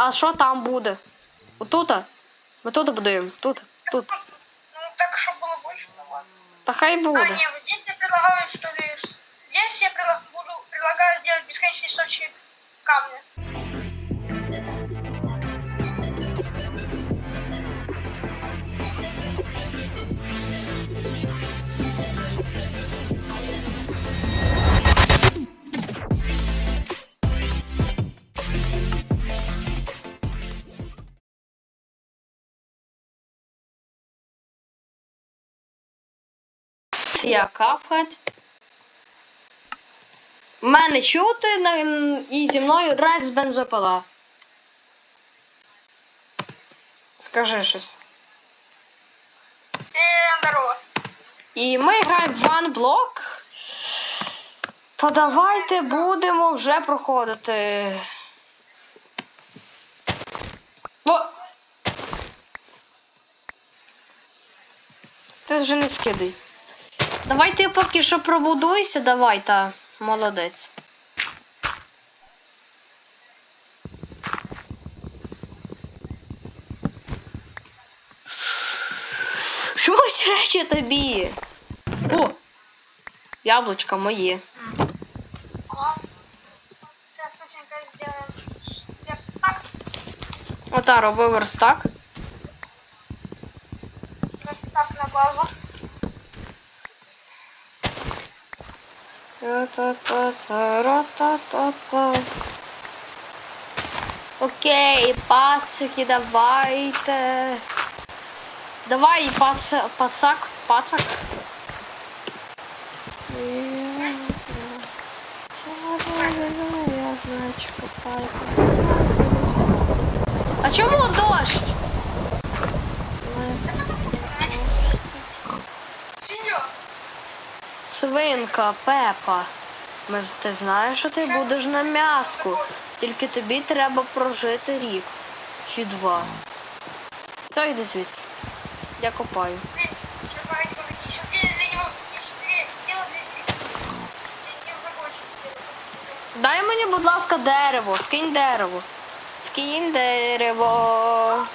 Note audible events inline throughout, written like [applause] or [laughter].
а що там буде? Отут? Ми тут будуємо. Тут, тут. Ну, так, чтобы было больше, ну ладно. Та хай А, буде. не, вот здесь я предлагаю, что ли, с- здесь я предла- буду, предлагаю сделать бесконечный источник камня. Я капхать. Мене чути на- і зі мною Рекс бензопила. Скажи щось. Э, здорово. І ми граємо в One Block. То давайте будемо вже проходити. О! Ти вже не скидай. Давай ти поки що пробудуйся, давай, та молодець. Чому всі речі тобі? О! Сделаем верстак. Ота роби верстак. Верстак Та-та-та-та-ра-та-та-та. Окей, пацики, давайте. Давай, пац, пацак, пацак. А чому дощ? Свинка, Пепа. Ти знаєш, що ти будеш на м'яску. Тільки тобі треба прожити рік чи два. То йди звідси. Я копаю. Дай мені, будь ласка, дерево. Скинь дерево. Скинь дерево.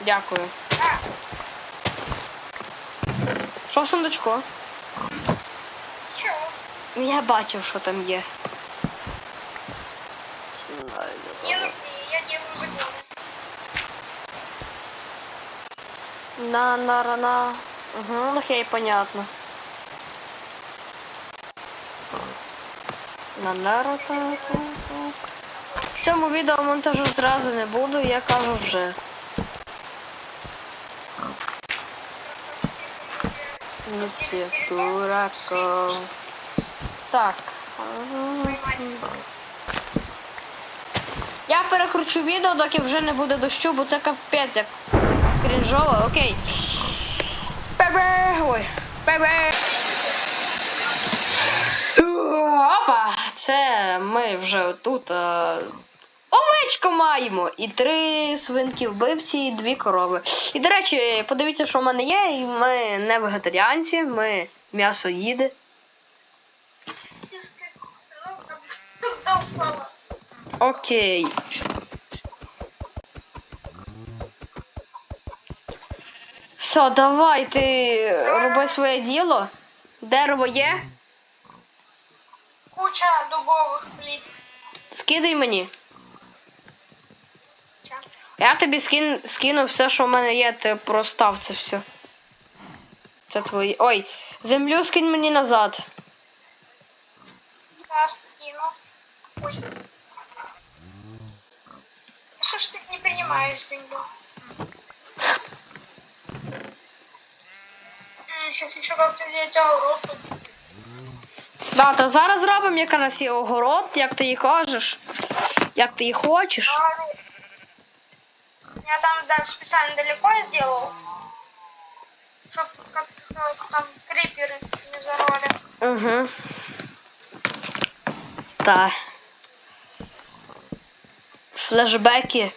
Дякую. Що в сундучку? Чего? Я бачив, що там є. Не я делаю законы. На на на на. Угу, окей, понятно. На на ра та та та В цьому відео монтажу зразу не буду, я кажу вже. Ніці дураком. Так. Я перекручу відео, доки вже не буде дощу, бо це капець як крінжово, окей. Бебе! Ой, бебе! Опа! Це ми вже тут а... овечку маємо. І три свинки вбивці, і дві корови. І, до речі, подивіться, що в мене є. І ми не вегетаріанці, ми м'ясоїди. Окей. Все, давай, ти роби своє діло. Дерево є. Куча дубовых плит. Скидай мені. Я тобі скин, скину все, що в мене є, ти простав це все. Це твої. Ой, землю скинь мені назад. Раз, кину. Ой. Что ж ты не принимаешь землю? Сейчас еще как-то взять огород тут. Да, та зараз зробимо якраз і огород, як ти її кажеш. Як ти її хочеш. Говорю. Я там даже специально далеко сделал. Чтоб, как ты сказал, там криперы не зароли. Угу. Так. флешбеки,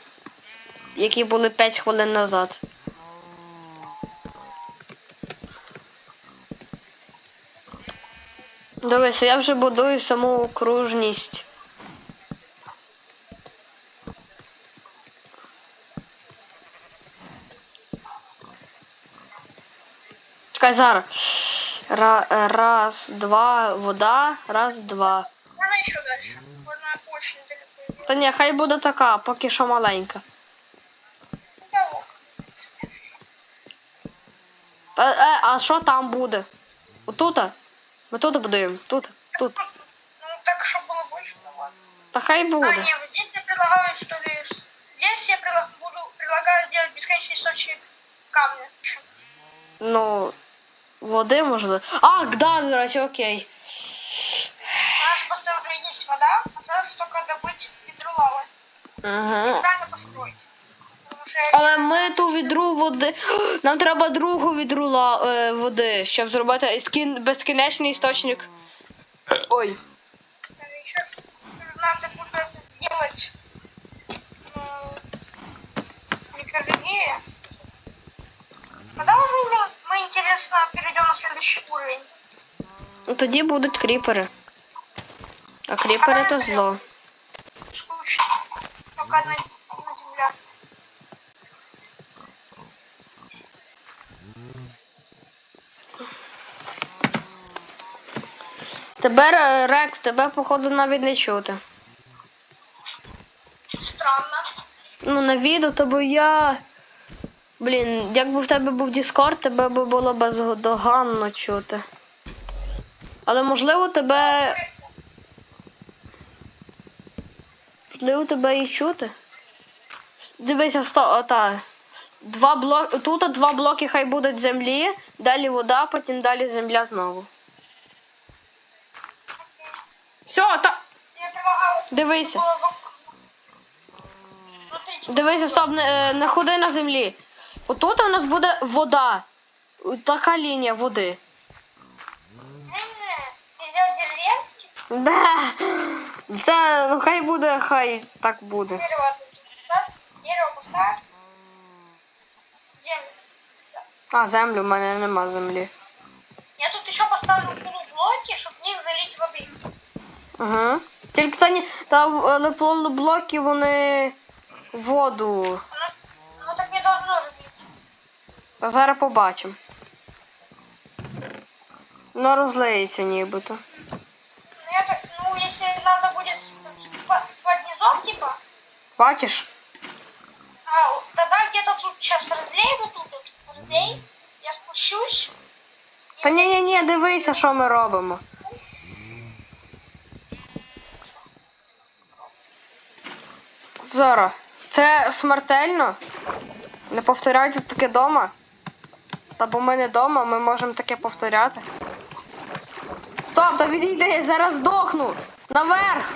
які були 5 хвилин назад. Дивись, я вже будую саму окружність. Чекай зараз. Раз, два, вода, раз, два. Давай ще далі. Та ні, хай буде така, поки що маленька. Ну, да, ок, в принципе. Та, е, а що там буде? Отута? Ми тут будуємо. Тут, тут. Ну, так, чтобы было больше, ну ладно. Та хай А, буде. нет, вот здесь я предлагаю, что ли, с- здесь я прила- буду, предлагаю сделать бесконечный источник камня. Ну, води можливо. А, да, до речі, окей. У нас просто уже есть вода, осталось только добыть ведро лавы. Угу. Правильно построить. Потому что Але ми ту відру води. [gasps] Нам треба другу відру ла- е, води, щоб зробити іскін- безкінечний істочник. Ой. это еще что- надо будет это делать. Ну, микрорелея. Когда уже мы, мы, интересно, перейдем на следующий уровень? Ну, Тоді будуть кріпери. А кріпери то зло. Скучно. Пока на, на земля. Тепер, е, Рекс, тебе походу навіть не чути. Странно. Ну, на відео, то бо я. Блін, якби в тебе був Discord, тебе би було бездоганно чути. Але можливо тебе. Можливо тебе і чути. Дивися, сто, ота. Два блоки. Тут два блоки хай будуть землі, далі вода, потім далі земля знову. Все, та. Дивися. Дивися, стоп, не, е, не ходи на землі. Отут у нас буде вода. Така лінія води. Да. Це ну хай буде, хай так буде. дерево поставь. Землю. А, землю, в мене нема землі. Я тут еще поставлю полублоки, чтобы в них залить воды. Угу. Тільки ні- та але полублоки вони воду. Оно, оно так не должно разлиться. Та зараз побачимо. Ну розлиється нібито. Ну, я так, ну, если надо будет с- под, под низом, типа, Бачиш? а, тогда где-то тут сейчас разлей вот тут, вот, разлей, я спущусь. Та ні, ні, ні, дивися, що ми робимо. Зора, це смертельно. Не повторяйте таке дома. Та бо ми не дома, ми можемо таке повторяти. Стоп, та відійди, я зараз здохну! Наверх!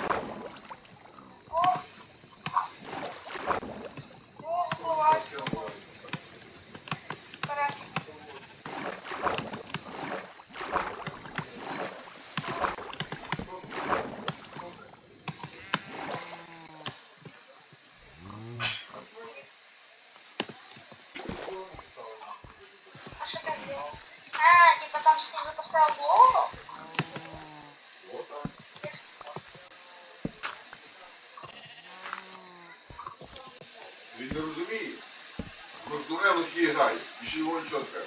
О, О, бывает. Карасик. А что ты сделал? А, типа там снизу поставил голову? Він не розуміє. Ну ж дурелочки грає. Ще його нічого треба.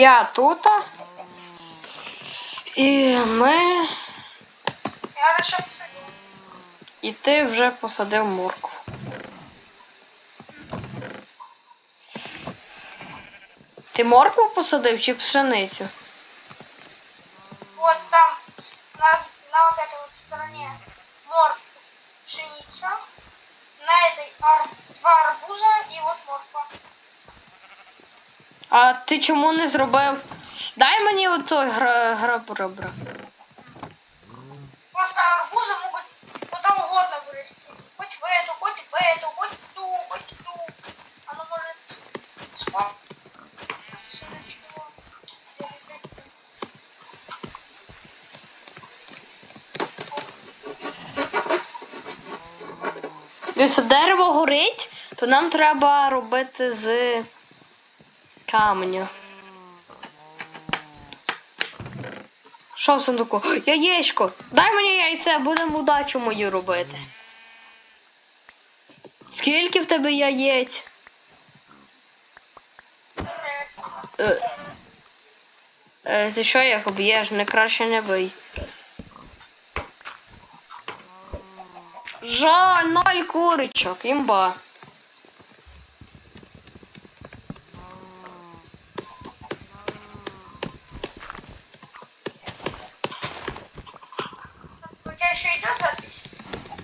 Я тут. І ми. Я вже посадив. І ти вже посадив моркву. Ти моркву посадив чи пшеницю? Вот там, на, на вот этой вот стороне, морква, пшеница. На этой ар- два арбуза и вот морква. А ти чому не зробив? Дай мені отой гра граб ребра. Просто арбузы могут куда угодно вырасти. Хоть в эту, хоть в эту, хоть в ту, хоть в ту. Оно может... Спа- Сыночку. Якщо дерево горить, то нам треба робити з каменю. Що в сундуку? Яєчко! Дай мені яйце, будемо удачу мою робити. Скільки в тебе яєць? Е, е, ти що їх об'єш? Не краще не бий. Жаль, ноль курочок, імба. У тебя еще идет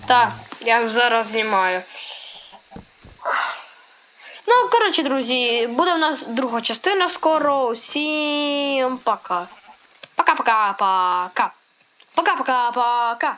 Так, я зараз знімаю. Ну, коротше, друзі, буде в нас друга частина скоро. Всім пока. Пока-пока-пока. Пока-пока-пока.